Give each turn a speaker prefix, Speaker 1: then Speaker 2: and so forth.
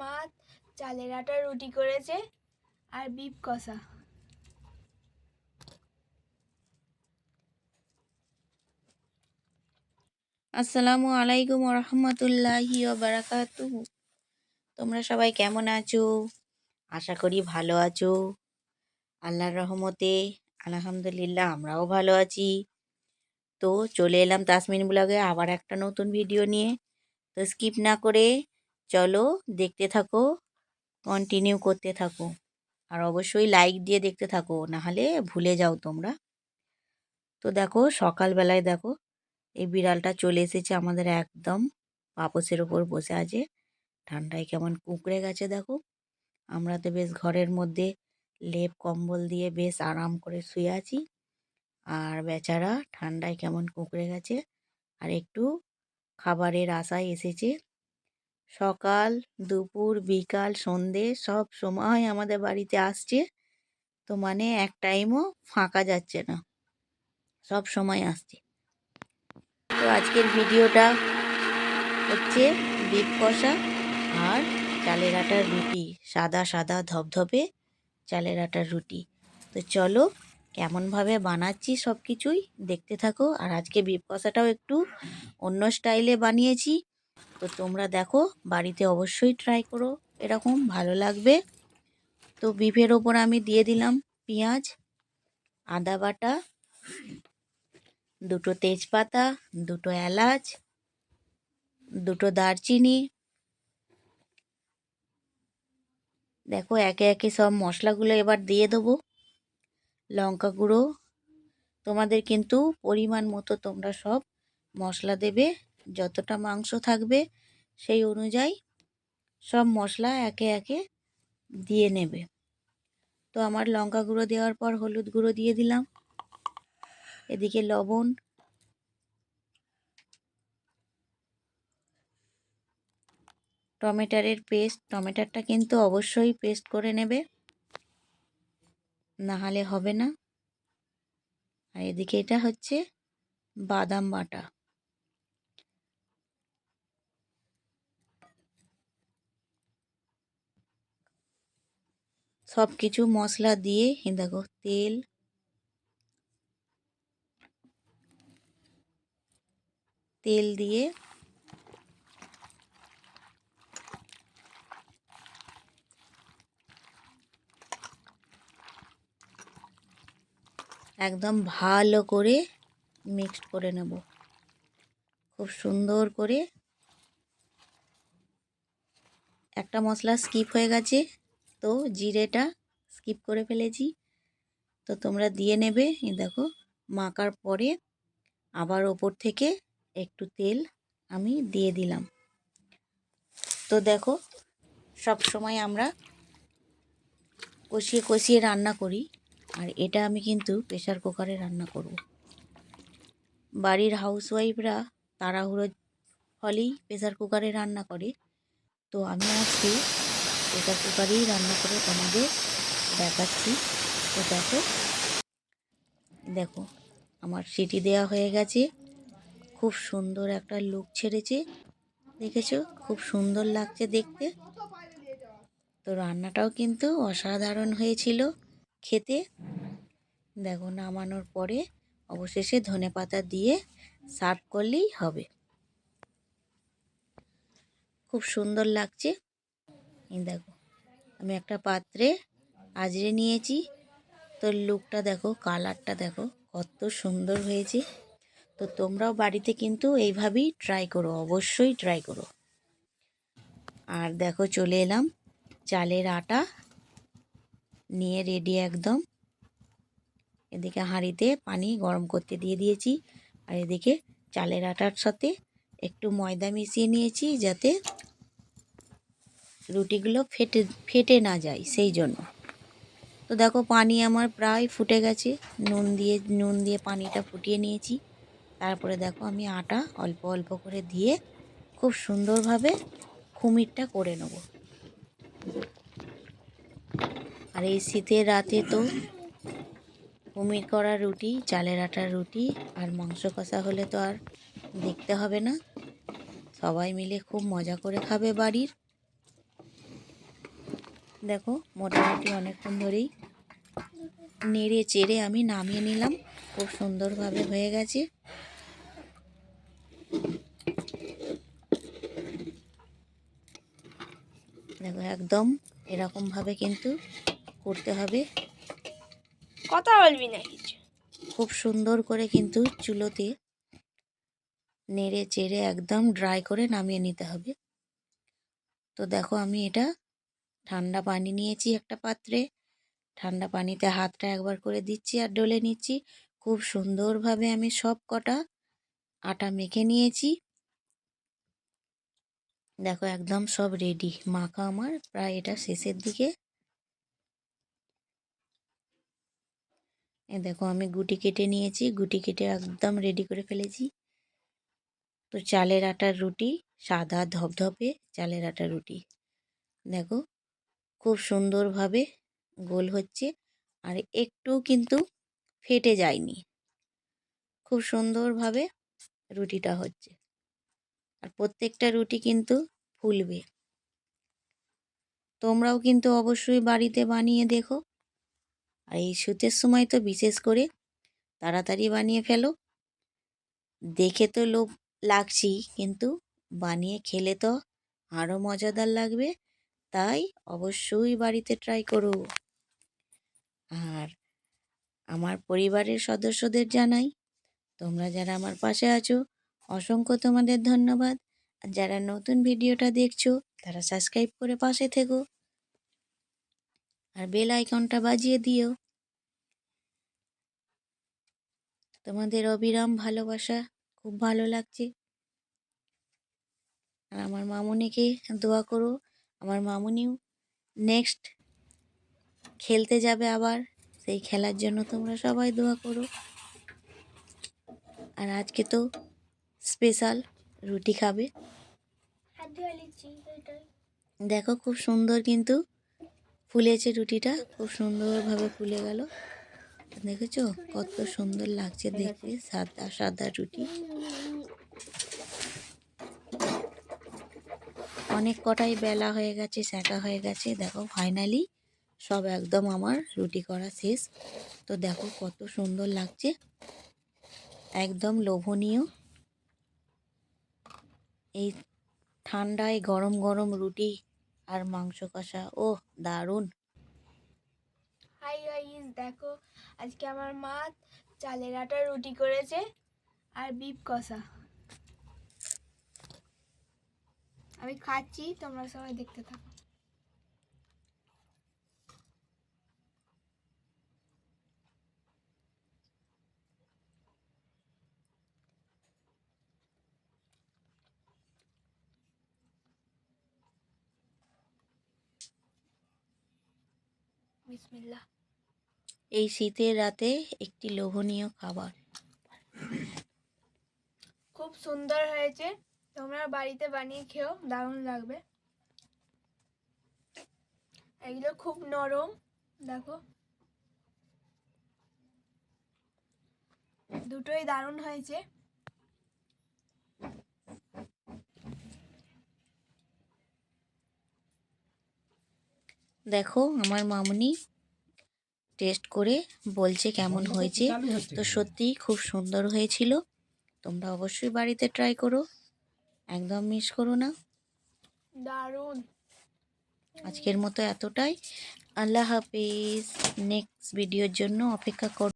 Speaker 1: মা চালের আটা, রুটি করেছে আর বিপ কষা।
Speaker 2: আসসালামু আলাইকুম রহমতুল্লাহি বারাকাতু তোমরা সবাই কেমন আছো? আশা করি ভালো আছো। আল্লাহর রহমতে, আলহামদুলিল্লাহ আমরাও ভালো আছি। তো চলে এলাম তাসমিন ব্লগে আবার একটা নতুন ভিডিও নিয়ে। তো স্কিপ না করে চলো দেখতে থাকো কন্টিনিউ করতে থাকো। আর অবশ্যই লাইক দিয়ে দেখতে থাকো, নাহলে ভুলে যাও তোমরা। তো দেখো, সকালবেলায় দেখো, এই বিড়ালটা চলে এসেছে আমাদের একদম পাপোসের ওপর বসে আছে। ঠান্ডায় কেমন কুঁকড়ে গেছে দেখো। আমরা তো বেশ ঘরের মধ্যে লেপ, কম্বল দিয়ে বেশ আরাম করে শুয়ে আছি। আর বেচারা ঠান্ডায় কেমন কুঁকড়ে গেছে। আর একটু খাবারের আশায় এসেছে। সকাল, দুপুর, বিকাল, সন্ধে সব সময় আমাদের বাড়িতে আসছে। তো মানে এক টাইমও ফাঁকা যাচ্ছে না। সব সময় আসছে। তো আজকের ভিডিওটা হচ্ছে বিপ কষা আর চালের আটার রুটি। সাদা সাদা, ধপধপে চালের আটার রুটি। তো চলো কেমনভাবে বানাচ্ছি সব কিছুই দেখতে থাকো। আর আজকে বিপ কষাটাও একটু অন্য স্টাইলে বানিয়েছি। তো তোমরা দেখো, বাড়িতে অবশ্যই ট্রাই করো, এরকম ভালো লাগবে। তো বিফের ওপর আমি দিয়ে দিলাম পেঁয়াজ, আদা বাটা, দুটো তেজপাতা, দুটো এলাচ, দুটো দারচিনি। দেখো, একে একে সব মশলাগুলো এবার দিয়ে দেবো। লঙ্কা গুঁড়ো, তোমাদের কিন্তু পরিমাণ মতো তোমরা সব মশলা দেবে। যতটা মাংস থাকবে সেই অনুযায়ী সব মশলা একে একে দিয়ে নেবে। তো আমার লঙ্কা গুঁড়ো দেওয়ার পর হলুদ গুঁড়ো দিয়ে দিলাম। এদিকে লবণ। টমেটারের পেস্ট, টমেটারটা কিন্তু অবশ্যই পেস্ট করে নেবে। না হলে হবে না। আর এদিকে এটা হচ্ছে বাদাম বাটা। সব কিছু মশলা দিয়ে দেখো, তেল তেল দিয়ে একদম ভালো করে মিক্সড করে নেব। খুব সুন্দর করে। একটা মশলা স্কিপ হয়ে গেছে। তো জিরেটা স্কিপ করে ফেলেছি। তো তোমরা দিয়ে নেবে দেখো, মাখার পরে আবার ওপর থেকে একটু তেল আমি দিয়ে দিলাম। তো দেখো, সব সময় আমরা কষিয়ে কষিয়ে রান্না করি, আর এটা আমি কিন্তু প্রেশার কুকারে রান্না করব। বাড়ির হাউসওয়াইফরা তাড়াহুড়ো ফলেই প্রেশার কুকারে রান্না করে। তো আমি আজকে প্রেশার কুকারেই রান্না করে তোমাদের দেখাচ্ছি। তো দেখো দেখো, আমার সিটি দেওয়া হয়ে গেছে। খুব সুন্দর একটা লুক ছেড়েছে, দেখেছ? খুব সুন্দর লাগছে দেখতে। তো রান্নাটাও কিন্তু অসাধারণ হয়েছিল খেতে। দেখো, নামানোর পরে অবশেষে ধনে পাতা দিয়ে সার্ভ করলেই হবে। খুব সুন্দর লাগছে। এই দেখো, আমি একটা পাত্রে আজরে নিয়েছি। তো লুকটা দেখো, কালারটা দেখো, কত সুন্দর হয়েছে। তো তোমরাও বাড়িতে কিন্তু এইভাবেই ট্রাই করো, অবশ্যই ট্রাই করো। আর দেখো, চলে এলাম, চালের আটা নিয়ে রেডি একদম। এদিকে হাঁড়িতে পানি গরম করতে দিয়ে দিয়েছি, আর এদিকে চালের আটার সাথে একটু ময়দা মিশিয়ে নিয়েছি যাতে রুটিগুলো ফেটে ফেটে না যায় সেই জন্য। তো দেখো পানি আমার প্রায় ফুটে গেছে। নুন দিয়ে নুন দিয়ে পানিটা ফুটিয়ে নিয়েছি। তারপরে দেখো আমি আটা অল্প অল্প করে দিয়ে খুব সুন্দরভাবে খুমিরটা করে নেব। আর এই শীতের রাতে তো কুমির করা রুটি, চালের আটার রুটি আর মাংস কষা হলে তো আর দেখতে হবে না। সবাই মিলে খুব মজা করে খাবে বাড়ির। দেখো মোটামুটি অনেকক্ষণ ধরেই নেড়ে চেড়ে আমি নামিয়ে নিলাম। খুব সুন্দরভাবে হয়ে গেছে। দেখো একদম এরকমভাবে কিন্তু করতে হবে।
Speaker 1: কথা বলবি না কিছু।
Speaker 2: খুব সুন্দর করে কিন্তু চুলোতে নেড়ে চেড়ে একদম ড্রাই করে নামিয়ে নিতে হবে। তো দেখো আমি এটা ঠান্ডা পানি নিয়েছি একটা পাত্রে। ঠান্ডা পানিতে হাতটা একবার করে দিচ্ছি আর ডলে নিচ্ছি। খুব সুন্দরভাবে আমি সব কটা আটা মেখে নিয়েছি। দেখো একদম সব রেডি মাখা আমার, প্রায় এটা শেষের দিকে। এ দেখো আমি গুটি কেটে নিয়েছি, গুটি কেটে একদম রেডি করে ফেলেছি। তো চালের আটার রুটি, সাদা ধপধপে চালের আটার রুটি। দেখো খুব সুন্দরভাবে গোল হচ্ছে আর একটু কিন্তু ফেটে যায়নি। খুব সুন্দরভাবে রুটিটা হচ্ছে আর প্রত্যেকটা রুটি কিন্তু ফুলবে। তোমরাও কিন্তু অবশ্যই বাড়িতে বানিয়ে দেখো। আর এই শীতের সময় তো বিশেষ করে তাড়াতাড়ি বানিয়ে ফেলো। দেখে তো লোভ লাগছেই কিন্তু বানিয়ে খেলে তো আরও মজাদার লাগবে। তাই অবশ্যই বাড়িতে ট্রাই করো। আর আমার পরিবারের সদস্যদের জানাই, তোমরা যারা আমার পাশে আছো, অসংখ্য তোমাদের ধন্যবাদ। আর যারা নতুন ভিডিওটা দেখছ, তারা সাবস্ক্রাইব করে পাশে থেকো। আর বেল আইকনটা বাজিয়ে দিও। তোমাদের অবিরাম ভালোবাসা, খুব ভালো লাগছে। আর আমার মামনিকে দোয়া করো আমার মামুনিও নেক্সট খেলতে যাবে আবার। সেই খেলার জন্য তোমরা সবাই দোয়া করো। আর আজকে তো স্পেশাল রুটি খাবে। দেখো খুব সুন্দর কিন্তু ফুলেছে রুটিটা, খুব সুন্দরভাবে ফুলে গেল। দেখেছ? কত সুন্দর লাগছে দেখতে, সাদা সাদা রুটি। অনেক কটাই বেলা হয়ে গেছে সেঁকা হয়ে গেছে। দেখো ফাইনালি সব একদম আমার রুটি করা শেষ। তো দেখো, কত সুন্দর লাগছে। একদম লোভনীয়। এই ঠান্ডায় গরম গরম রুটি আর মাংস কষা ও দারুণ।
Speaker 1: হাই দেখো, আজকে আমার মা চালের আটা রুটি করেছে আর বিপ কষা। আমি খাচ্ছি তোমরা সবাই দেখতে থাকো। বিসমিল্লাহ।
Speaker 2: এই শীতের রাতে একটি লোভনীয় খাবার।
Speaker 1: খুব সুন্দর হয়েছে। তোমরা বাড়িতে বানিয়ে খেও দারুণ লাগবে। এগুলো খুব নরম দেখো। দুটোই দারুণ হয়েছে।
Speaker 2: দেখো আমার মামুনি টেস্ট করে বলছে কেমন হয়েছে। তো সত্যিই খুব সুন্দর হয়েছিল। তোমরা অবশ্যই বাড়িতে ট্রাই করো। একদম মিস করো না।
Speaker 1: দারুণ।
Speaker 2: আজকের মতো এতটাই। আল্লাহ হাফিজ। নেক্সট ভিডিওর জন্য অপেক্ষা কর।